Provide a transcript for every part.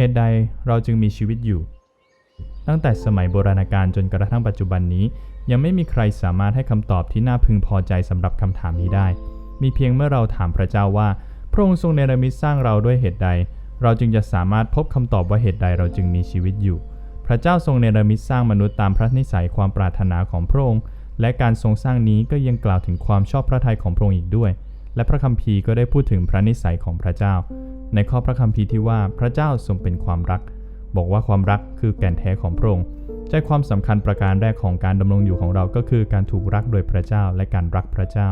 เหตุใดเราจึงมีชีวิตอยู่ ตั้งแต่สมัยโบราณกาลจนกระทั่งปัจจุบันนี้ ยังไม่มีใครสามารถให้คำตอบที่น่าพึงพอใจสำหรับคำถามนี้ได้ มีเพียงเมื่อเราถามพระเจ้าว่า พระองค์ทรงเนรมิตสร้างเราด้วยเหตุใด เราจึงจะสามารถพบคำตอบว่าเหตุใดเราจึงมีชีวิตอยู่ พระเจ้าทรงเนรมิตสร้างมนุษย์ตามพระนิสัยความปรารถนาของพระองค์ และการทรงสร้างนี้ก็ยังกล่าวถึงความชอบพระทัยของพระองค์อีกด้วย และพระคัมภีร์ก็ได้พูดถึงพระนิสัยของพระเจ้า ในข้อพระคัมภีร์ที่ว่าพระเจ้าทรงเป็นความรัก บอกว่าความรักคือแก่นแท้ของพระองค์ใจความสำคัญประการแรกของการดำรงอยู่ของเราก็คือการถูกรักโดยพระเจ้าและการรักพระเจ้า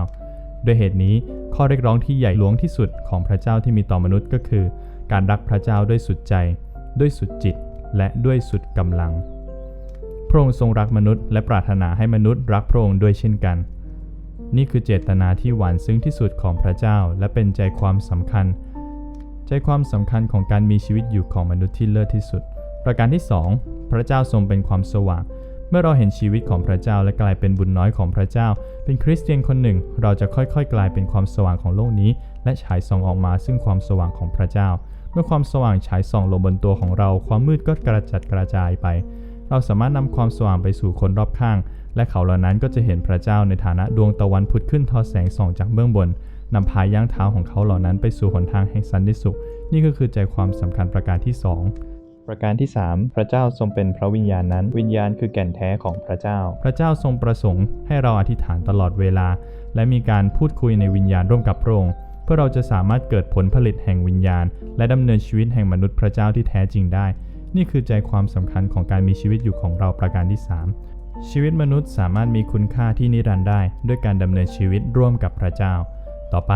ด้วยเหตุนี้ข้อเรียกร้องที่ใหญ่หลวงที่สุดของพระเจ้าที่มีต่อมนุษย์ก็คือ การรักพระเจ้าด้วยสุดใจ ด้วยสุดจิต และด้วยสุดกำลัง พระองค์ทรงรักมนุษย์และปรารถนาให้มนุษย์รักพระองค์ด้วยเช่นกัน นี่คือเจตนาที่หวานซึ้งที่สุดของพระเจ้า และเป็นใจความสำคัญ ใจความสำคัญของการมีชีวิตอยู่ของมนุษย์ที่เลิศที่สุด ประการที่ 2 พระเจ้าทรงเป็นความสว่าง เมื่อเราเห็นชีวิตของพระเจ้าและกลายเป็นบุญน้อยของพระเจ้า เป็นคริสเตียนคนหนึ่ง เราจะค่อยๆ กลายเป็นความสว่างของโลกนี้ และฉายส่องออกมาซึ่งความสว่างของพระเจ้า เมื่อความสว่างฉายส่องลงบนตัวของเรา ความมืดก็กระจัดกระจายไป เราสามารถนำความสว่างไปสู่คนรอบข้าง และเขาเหล่านั้นก็จะเห็นพระเจ้าในฐานะดวงตะวันผุดขึ้นทอแสงส่องจากเบื้องบนนำพาย่างเท้าของเขาเหล่านั้นไปสู่หนทางแห่งสันติสุข นี่ก็คือใจความสำคัญประการที่ 2ประการที่ 3 พระเจ้าทรงเป็นพระวิญญาณนั้น วิญญาณคือแก่นแท้ของพระเจ้า พระเจ้าทรงประสงค์ให้เราอธิษฐานตลอดเวลา และมีการพูดคุยในวิญญาณร่วมกับพระองค์เพื่อเราจะสามารถเกิดผลผลิตแห่งวิญญาณ และดำเนินชีวิตแห่งมนุษย์พระเจ้าที่แท้จริงได้ นี่คือใจความสำคัญของการมีชีวิตอยู่ของเราประการที่ 3 ชีวิตมนุษย์สามารถมีคุณค่าที่นิรันดร์ได้ ด้วยการดำเนินชีวิตร่วมกับพระเจ้า ต่อไป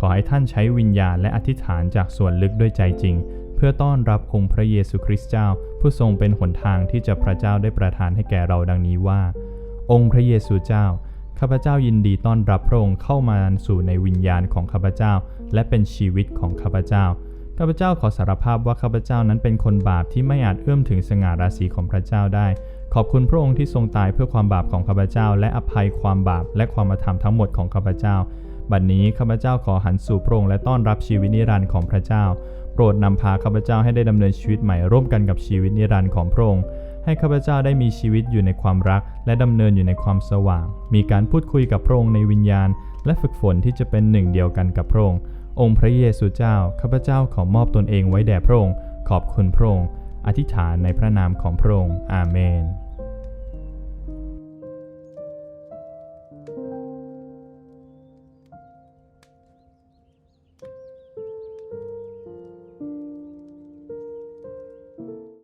ขอให้ท่านใช้วิญญาณและอธิษฐานจากส่วนลึกด้วยใจจริง เพื่อต้อนรับองค์พระเยซูคริสต์เจ้า ผู้ทรงเป็นหนทางที่จะพระเจ้าได้ประทานให้แก่เราดังนี้ว่า องค์พระเยซูเจ้าข้าพเจ้ายินดีต้อนรับพระองค์เข้ามาสู่ในวิญญาณของข้าพเจ้า และเป็นชีวิตของข้าพเจ้า ข้าพเจ้าขอสารภาพว่าข้าพเจ้านั้นเป็นคนบาปที่ไม่อาจเอื้อมถึงสง่าราศีของพระเจ้าได้ ขอบคุณพระองค์ที่ทรงตายเพื่อความบาปของข้าพเจ้า และอภัยความบาปและความมาธรรมทั้งหมดของข้าพเจ้า บัดนนี้ข้าพเจ้าขอหันสู่พระองค์และต้อนรับชีวิตนิรันดร์ของพระเจ้า โปรดนำพาข้าพเจ้าให้ได้ดำเนินชีวิตใหม่ร่วมกันกับชีวิตนิรันดร์ของพระองค์ให้ข้าพเจ้าได้มีชีวิตอยู่ในความรัก และดำเนินอยู่ในความสว่าง มีการพูดคุยกับพระองค์ในวิญญาณ และฝึกฝนที่จะเป็นหนึ่งเดียวกันกับพระองค์ องค์พระเยซูเจ้า ข้าพเจ้าขอมอบตนเองไว้แด่พระองค์ ขอบคุณพระองค์ อธิษฐานในพระนามของพระองค์ อาเมน